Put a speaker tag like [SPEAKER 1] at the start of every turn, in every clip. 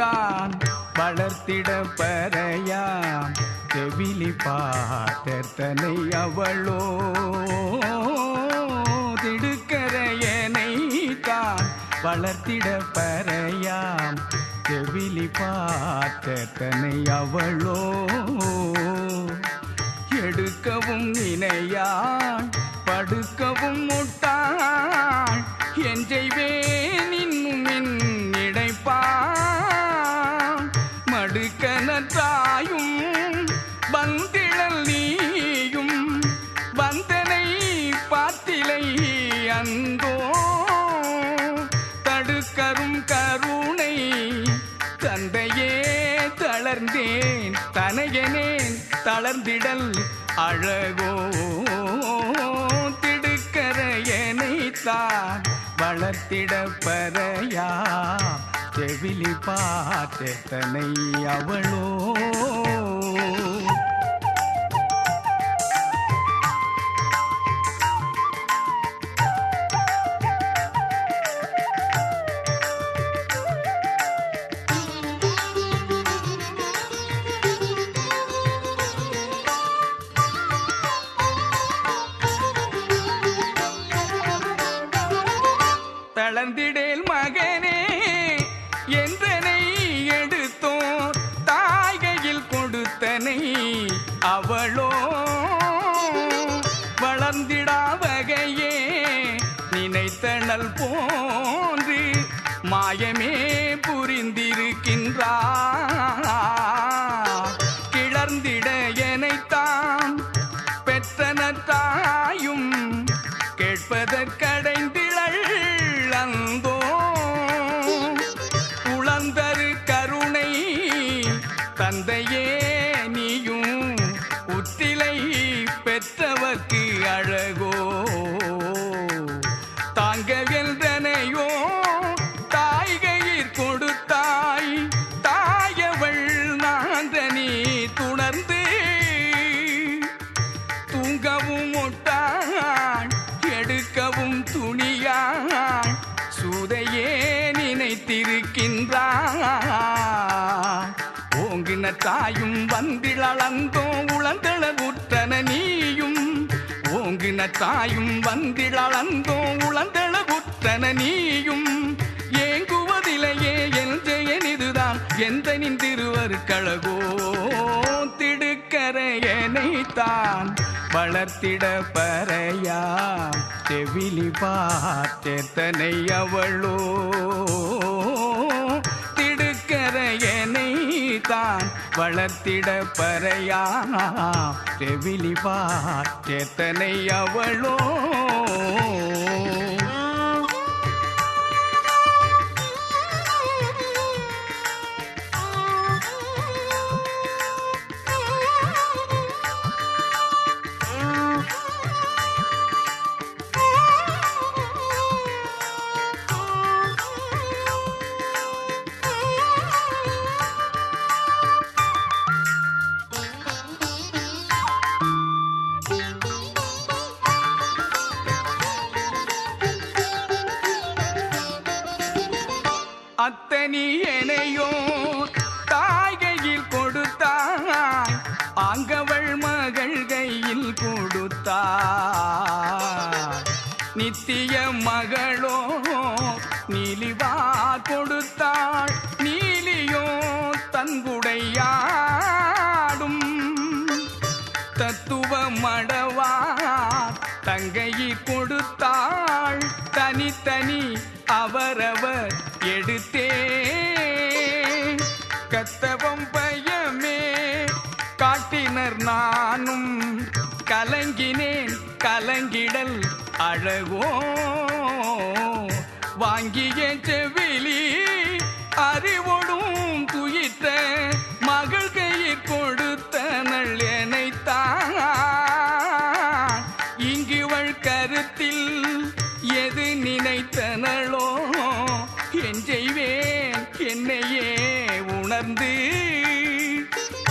[SPEAKER 1] தான் வளர்த்திட பறையாம். செவிலி பார்த்தனை அவளோ திடுக்கரையனை தான் வளர்த்திட பறையாம். செவிலி பார்த்தனை அவளோ தடுக்கரும் கருணை தந்தையே தளர்ந்தேன் தனையனேன் தளர்ந்திடல் அழகோ திடுக்கரையனை தான் வளர்த்திட பறையா செவிலி பார்த்தனை அவளோ கேட்பதற்கடைந்திழல் அந்தோ உளந்தரு தாயும் வந்திளந்தோ உளந்தள உற்றன நீயும். ஏங்குவதிலையே என் ஜெயன் இதுதான் எந்த நின் திருவருக்கழகோ திடுக்கரையனைத்தான் வளர்த்திட பறையா செவிலி பார்த்தனை அவளோ? திடுக்கரையனைத்தான் வளர்த்திட பறையா செவிலிவா சேத்தனை அவளோ நித்திய மகளோ நீலிவா கொடுத்தாள் நீலியோ தன்குடையாடும் தத்துவ மடவா தங்கையை கொடுத்தாள் தனித்தனி அவரவர் எடுத்தே. கத்தவம் பயமே காட்டினர் நானும் கலங்கினேன் கலங்கிடல் அழகோ. வாங்கிய செவிலி அறிவோடும் குயித்த மகள் கையில் கொடுத்தனள் எனைத்தான். இங்குவள் கருத்தில் எது நினைத்தனளோ. என் செய்வேன் என்னையே உணர்ந்து.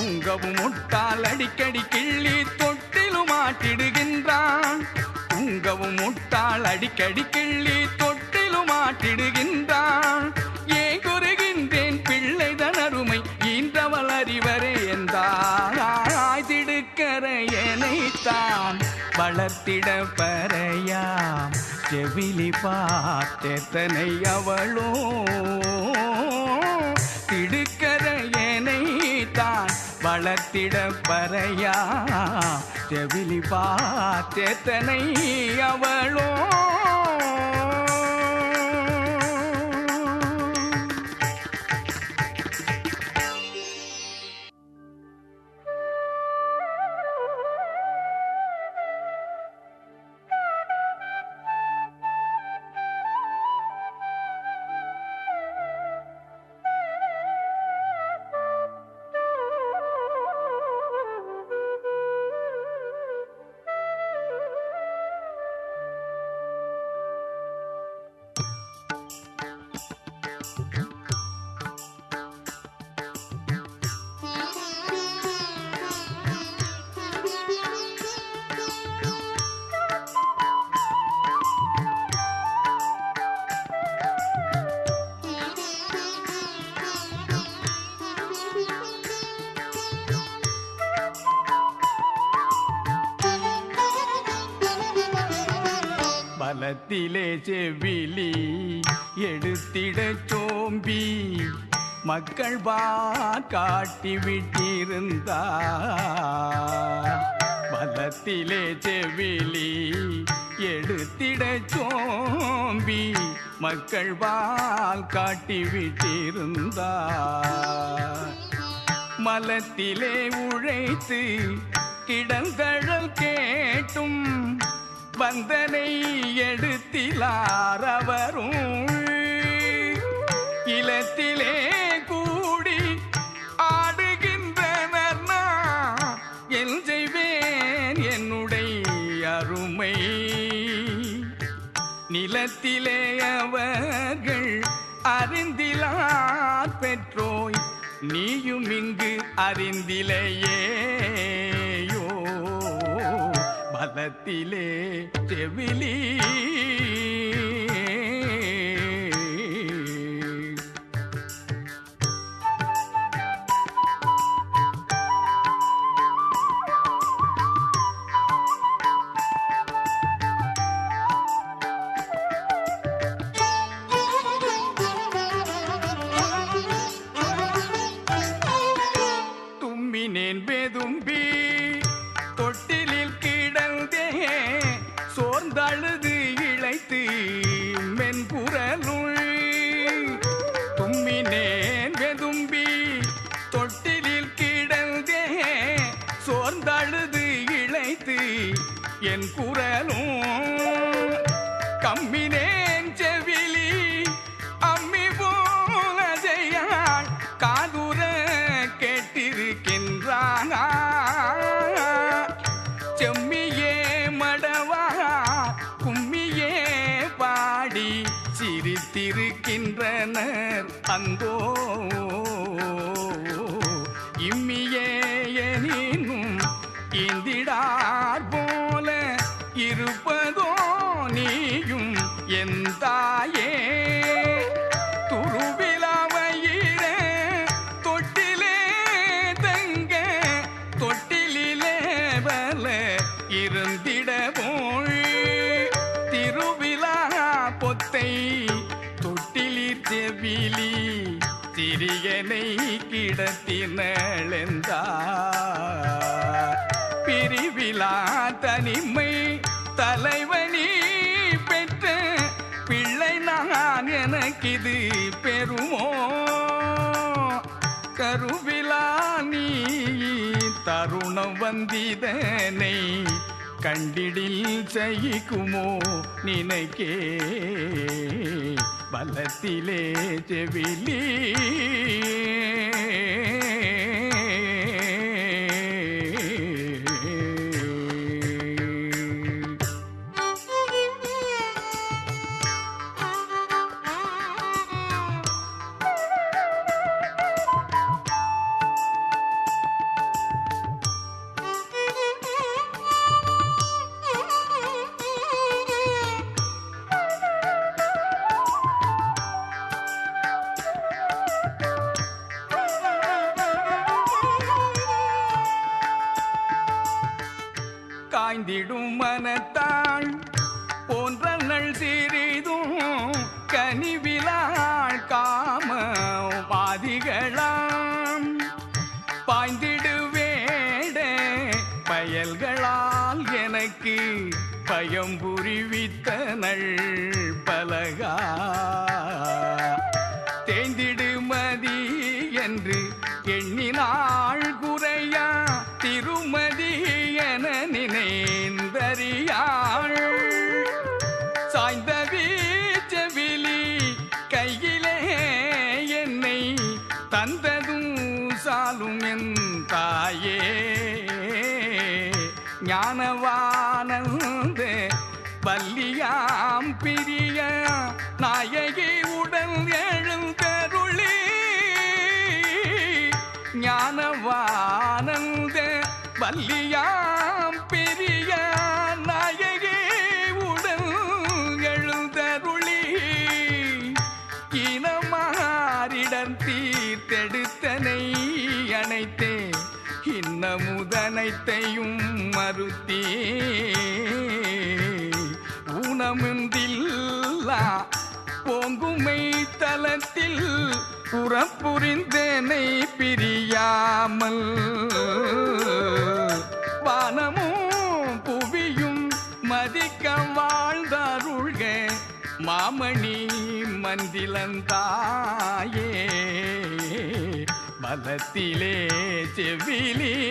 [SPEAKER 1] உங்கவும் முட்டால் அடிக்கடி கிள்ளி தொட்டிலும் மாட்டிடுகின்றான் மிகவும் முட்டாள் அடிக்கடி கிள்ளி தொட்டிலும் ஆட்டிடுகின்றான் ஏன் குறுகின்றேன் பிள்ளைதன் அருமை ஈன்றவள் அறிவரே என்றாய் திடுக்கரையனைத்தான் வளர்த்திட பறையாம். செவிலி பார்த்தெத்தனை அவளோ வளர்த்திட பறையா செவிலி பார்த்தெத்தனை அவளோ பலத்திலே செவிலி எடுத்திட சோம்பி மக்கள் பா காட்டி விட்டிருந்தா. பலத்திலே செவிலி எடுத்திட சோம்பி மக்கள் வால் காட்டி விட்டிருந்தா. மலத்திலே உழைத்து கிடங்கழல் கேட்டும் வந்தனை எடுத்திலார் அவரும் இலத்திலே கூடி ஆடுகின்றனர் நான் என் செய்வேன் என்னுடைய அருமை. நிலத்திலே அவர்கள் அறிந்திலார் பெற்றோய் நீயும் இங்கு அறிந்திலேயே. பலத்திலே செவிலி. இழைத்து தாயே துருவிலாவையிட தொட்டிலே தங்க தொட்டிலே வல இருந்திடவோள் திருவிழா பொத்தை தொட்டிலிற் செவிலி சிறியனை கிடத்தினளெந்தா. பிரிவிழா தனிமை தலை எனக்கிது பெருமோ? கருவிலா நீ தருணம் வந்திதனை கண்டிடில் செய்குமோ நினைக்கே? பலத்திலே செவிலி வந்திடும் மனத்தாள் போன்றங்கள் சிறிதும் கனிவிலாள் காம பாதிகளாம் பாய்ந்திடுவேட பயல்களால் எனக்கு பயம் புரிவித்தனள் பலகா. வல்லியாம் பிரிய நாயகி உடல் எழுந்தருளி. இனமாரிடம் தீர்த்தெடுத்தனை அனைத்தே இன்னமுதனைத்தையும் மறுத்தே. ஊனமின்றில்லா ஓங்குமை தலத்தில் புறப்புரிந்தேனை பிரியாமல். வானமும் புவியும் மதிக்க வாழ்ந்தருள்க. மாமணி மந்திலந்தாயே. பலத்திலே செவிலே